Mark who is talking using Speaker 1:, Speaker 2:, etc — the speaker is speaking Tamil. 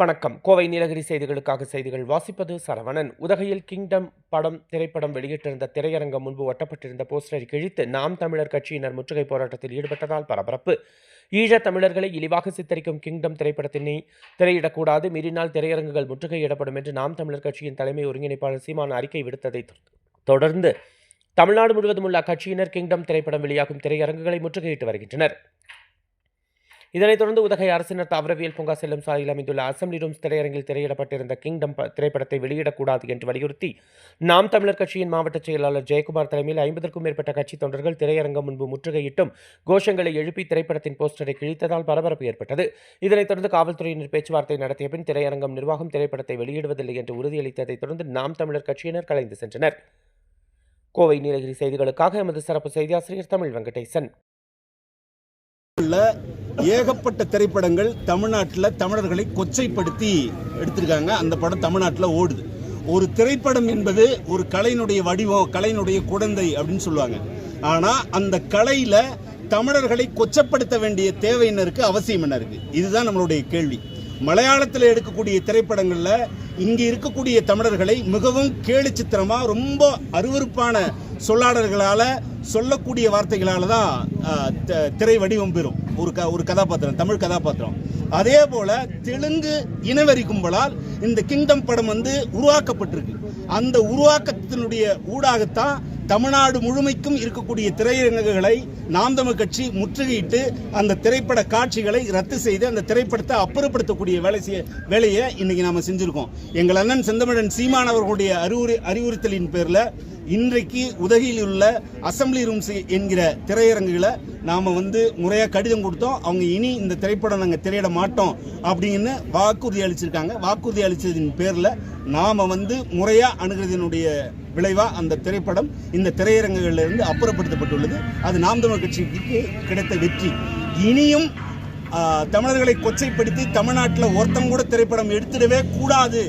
Speaker 1: வணக்கம். கோவை நீலகிரி செய்திகளுக்காக செய்திகள் வாசிப்பது சரவணன். உதகையில் கிங்டம் படம் திரைப்படம் வெளியிட்டிருந்த திரையரங்கம் முன்பு ஒட்டப்பட்டிருந்த போஸ்டரை கிழித்து நாம் தமிழர் கட்சியினர் முற்றுகை போராட்டத்தில் ஈடுபட்டதால் பரபரப்பு. ஈழத் தமிழர்களை இழிவாக சித்தரிக்கும் கிங்டம் திரைப்படத்தினை திரையிடக்கூடாது. மீறினால் திரையரங்குகள் முற்றுகையிடப்படும் என்று நாம் தமிழர் கட்சியின் தலைமை ஒருங்கிணைப்பாளர் சீமான் அறிக்கை விடுத்ததை தொடர்ந்து தமிழ்நாடு முழுவதும் உள்ள அக்கட்சியினர் கிங்டம் திரைப்படம் வெளியாகும் திரையரங்குகளை முற்றுகையிட்டு வருகின்றனர். இதனைத் தொடர்ந்து உதகை அரசினர் தாவரவியல் பூங்கா செல்லும் சாலையில் அமைந்துள்ள அசம்பிளி ரூம்ஸ் திரையரங்கில் திரையிடப்பட்டிருந்த கிங்டம் திரைப்படத்தை வெளியிடக்கூடாது என்று வலியுறுத்தி நாம் தமிழர் கட்சியின் மாவட்ட செயலாளர் ஜெயக்குமார் தலைமையில் ஐம்பதற்கும் மேற்பட்ட கட்சி தொண்டர்கள் திரையரங்கம் முன்பு முற்றுகையிட்டும் கோஷங்களை எழுப்பி திரைப்படத்தின் போஸ்டரை கிழித்ததால் பரபரப்பு ஏற்பட்டது. இதனைத் தொடர்ந்து காவல்துறையினர் பேச்சுவார்த்தை நடத்திய பின் திரையரங்கம் நிர்வாகம் திரைப்படத்தை வெளியிடுவதில்லை என்று உறுதியளித்ததைத் தொடர்ந்து நாம் தமிழர் கட்சியினர் கலைந்து சென்றனர். கோவை நீலகிரி செய்திகளுக்காக எமது சிறப்பு செய்தியாசிரியர் தமிழ் வெங்கடேசன்.
Speaker 2: ஏகப்பட்ட திரைப்படங்கள் தமிழ்நாட்டில் தமிழர்களை கொச்சைப்படுத்தி எடுத்திருக்காங்க. அந்த படம் தமிழ்நாட்டில் ஓடுது. ஒரு திரைப்படம் என்பது ஒரு கலையினுடைய வடிவம் கலையினுடைய குழந்தை அப்படின்னு சொல்லுவாங்க. ஆனால் அந்த கலையில் தமிழர்களை கொச்சப்படுத்த வேண்டிய தேவை என்ன இருக்குது அவசியம் என்ன இருக்குது இதுதான் நம்மளுடைய கேள்வி. மலையாளத்தில் எடுக்கக்கூடிய திரைப்படங்களில் இங்கே இருக்கக்கூடிய தமிழர்களை மிகவும் கேலி சித்திரமாக ரொம்ப அருவருப்பான சொல்லாடல்களால் சொல்லக்கூடிய வார்த்தைகளால் தான் த- திரை வடிவம் பெறும். ஒரு க ஒரு கதாபாத்திரம் தமிழ் கதாபாத்திரம். அதே போல தெலுங்கு இனவெறி கும்பலால் இந்த கிங்டம் படம் வந்து உருவாக்கப்பட்டிருக்கு. அந்த உருவாக்கத்தினுடைய ஊடாகத்தான் தமிழ்நாடு முழுமைக்கும் இருக்கக்கூடிய திரையரங்குகளை நாம் தமிழ் கட்சி முற்றுகையிட்டு அந்த திரைப்பட காட்சிகளை ரத்து செய்து அந்த திரைப்படத்தை அப்புறப்படுத்தக்கூடிய வேலை செய்ய வேலையை இன்னைக்கு நாம செஞ்சிருக்கோம். எங்கள் அண்ணன் செந்தமிழன் சீமான் அவர்களுடைய அறிவுரை அறிவுறுத்தலின் பேரில் இன்றைக்கு உதகையில் உள்ள அசம்பிளி ரூம்ஸ் என்கிற திரையரங்குகளை நாம் வந்து முறையாக கடிதம் கொடுத்தோம். அவங்க இனி இந்த திரைப்படம் நாங்கள் திரையிட மாட்டோம் அப்படின்னு வாக்குறுதி அளிச்சிருக்காங்க. வாக்குறுதி அளித்ததின் பேரில் நாம வந்து முறையாக அணுகிறதினுடைய விளைவாக அந்த திரைப்படம் இந்த திரையரங்குகளில் இருந்து அப்புறப்படுத்தப்பட்டுள்ளது. அது நாம் தமிழ் கட்சிக்கு கிடைத்த வெற்றி. இனியும் தமிழர்களை கொச்சைப்படுத்தி தமிழ்நாட்டில் ஒருத்தம் கூட திரைப்படம் எடுத்துடவே கூடாது.